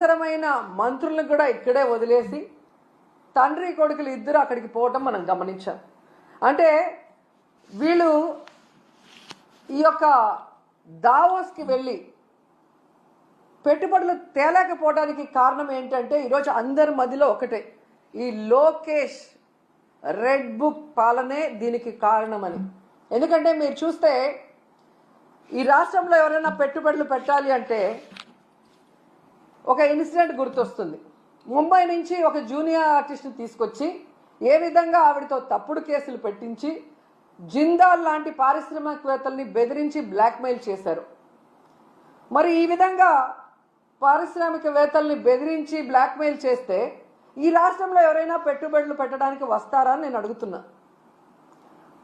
అవసరమైన మంత్రులను కూడా ఇక్కడే వదిలేసి తండ్రి కొడుకులు ఇద్దరు అక్కడికి పోవటం మనం గమనించాం. అంటే వీళ్ళు ఈ యొక్క దావోస్కి వెళ్ళి పెట్టుబడులు తేలేకపోవడానికి కారణం ఏంటంటే ఈరోజు అందరి మధ్యలో ఒకటే ఈ లోకేష్ రెడ్ బుక్ పాలనే దీనికి కారణమని. ఎందుకంటే మీరు చూస్తే ఈ రాష్ట్రంలో ఎవరైనా పెట్టుబడులు పెట్టాలి అంటే ఒక ఇన్సిడెంట్ గుర్తొస్తుంది. ముంబై నుంచి ఒక జూనియర్ ఆర్టిస్ట్ని తీసుకొచ్చి ఏ విధంగా ఆవిడతో తప్పుడు కేసులు పెట్టించి జిందాల్ లాంటి పారిశ్రామికవేత్తల్ని బెదిరించి బ్లాక్మెయిల్ చేశారు. మరి ఈ విధంగా పారిశ్రామికవేత్తల్ని బెదిరించి బ్లాక్మెయిల్ చేస్తే ఈ రాష్ట్రంలో ఎవరైనా పెట్టుబడులు పెట్టడానికి వస్తారా అని నేను అడుగుతున్నా.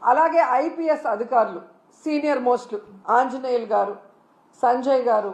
అలాగే ఐపీఎస్ అధికారులు సీనియర్ మోస్ట్ ఆంజనేయులు గారు సంజయ్ గారు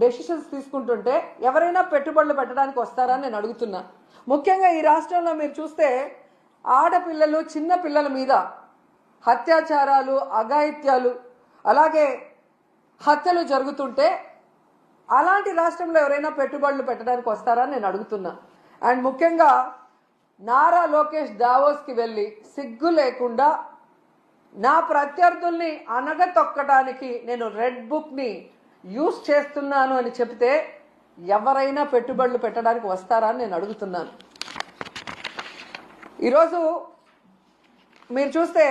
డెసిషన్స్ తీసుకుంటుంటే ఎవరైనా పెట్టుబడులు పెట్టడానికి వస్తారా నేను అడుగుతున్నా. ముఖ్యంగా ఈ రాష్ట్రంలో మీరు చూస్తే ఆడపిల్లలు చిన్న పిల్లల మీద అత్యాచారాలు అఘాయిత్యాలు అలాగే హత్యలు జరుగుతుంటే అలాంటి రాష్ట్రంలో ఎవరైనా పెట్టుబడులు పెట్టడానికి వస్తారా నేను అడుగుతున్నా. అండ్ ముఖ్యంగా నారా లోకేష్ దావోస్కి వెళ్ళి సిగ్గు లేకుండా నా ప్రత్యర్థుల్ని అనగతొక్కడానికి నేను రెడ్ బుక్ని యూస్ చేస్తున్నాను అని చెప్తే ఎవరైనా పెట్టుబడులు పెట్టడానికి వస్తారా అని నేను అడుగుతున్నాను. ఈరోజు మీరు చూస్తే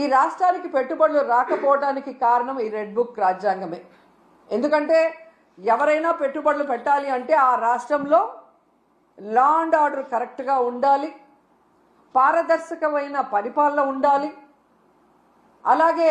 ఈ రాష్ట్రానికి పెట్టుబడులు రాకపోవడానికి కారణం ఈ రెడ్ బుక్ రాజ్యాంగమే. ఎందుకంటే ఎవరైనా పెట్టుబడులు పెట్టాలి అంటే ఆ రాష్ట్రంలో లా అండ్ ఆర్డర్ కరెక్ట్గా ఉండాలి పారదర్శకమైన పరిపాలన ఉండాలి అలాగే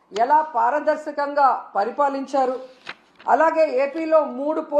ఎలా పారదర్శకంగా పరిపాలించారు? అలాగే ఏపీలో మూడు